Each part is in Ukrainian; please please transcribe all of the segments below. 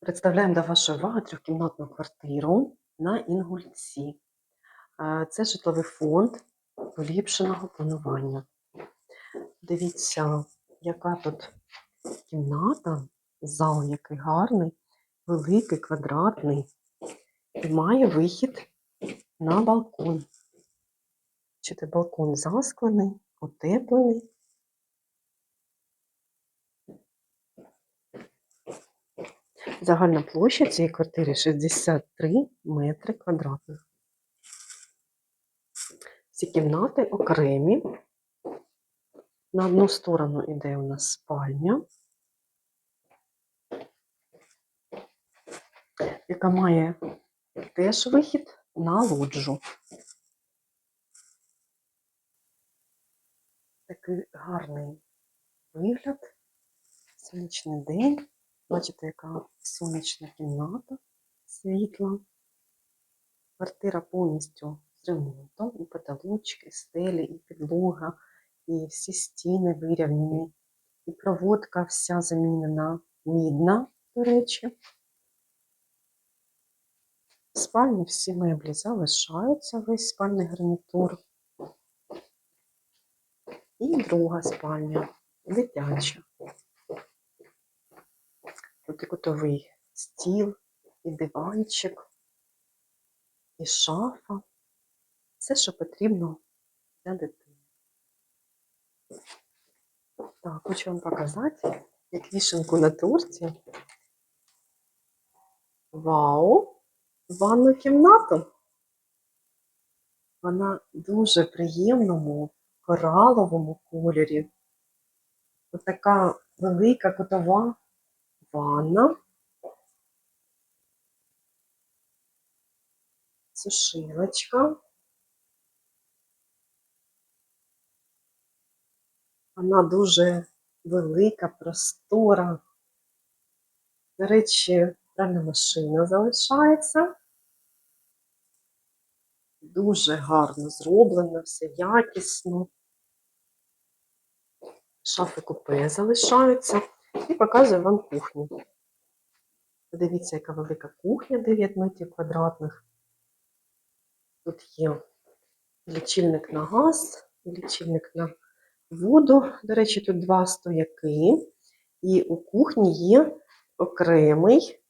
Представляємо до вашої уваги трьохкімнатну квартиру на Інгульці. Це житловий фонд поліпшеного планування. Дивіться, яка тут кімната, зал який гарний, великий, квадратний, і має вихід на балкон. Бачите, балкон засклений, утеплений. Загальна площа цієї квартири 63 метри квадратних. Ці кімнати окремі. На одну сторону йде у нас спальня, яка має теж вихід на лоджу. Такий гарний вигляд, сонячний день. Бачите, яка сонячна кімната, світла. Квартира повністю з ремонтом, і потолочки, і стелі, і підлога, і всі стіни вирівняні, і проводка вся замінена мідна, до речі. В спальні всі меблі залишаються, весь спальний гарнітур. І друга спальня, дитяча. Тут стіл, і диванчик, і шафа. Все, що потрібно для дитини. Так, хочу вам показати, як вішенку на торті. Вау! Ванну кімнату. Вона дуже приємному кораловому кольорі. Ось така велика кутова ванна. Сушилочка. Вона дуже велика, простора. До речі, пральна машина залишається. Дуже гарно зроблено, все якісно. Шафи купе залишаються. І показую вам кухню. Подивіться, яка велика кухня 9 метрів квадратних. Тут є лічильник на газ, лічильник на воду. До речі, тут два стояки. І у кухні є окремий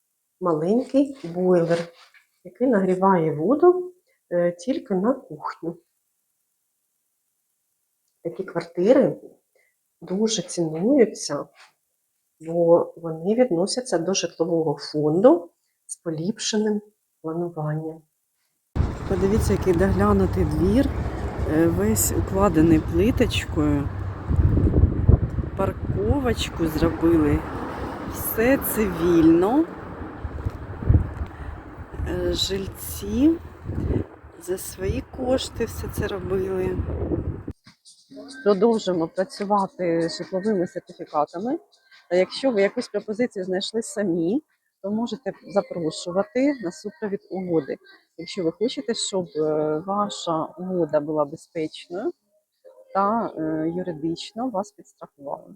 маленький бойлер, який нагріває воду е, тільки на кухню. Такі квартири дуже цінуються, бо вони відносяться до житлового фонду з поліпшеним плануванням. Подивіться, який доглянутий двір, е, весь укладений плиточкою. Парковочку зробили. Все цивільно. Е, Жильці за свої кошти все це робили. Продовжуємо працювати з житловими сертифікатами. А Якщо ви якусь пропозицію знайшли самі, то можете запрошувати на супровід угоди. Якщо ви хочете, щоб е, ваша угода була безпечною та е, юридично вас підстрахували.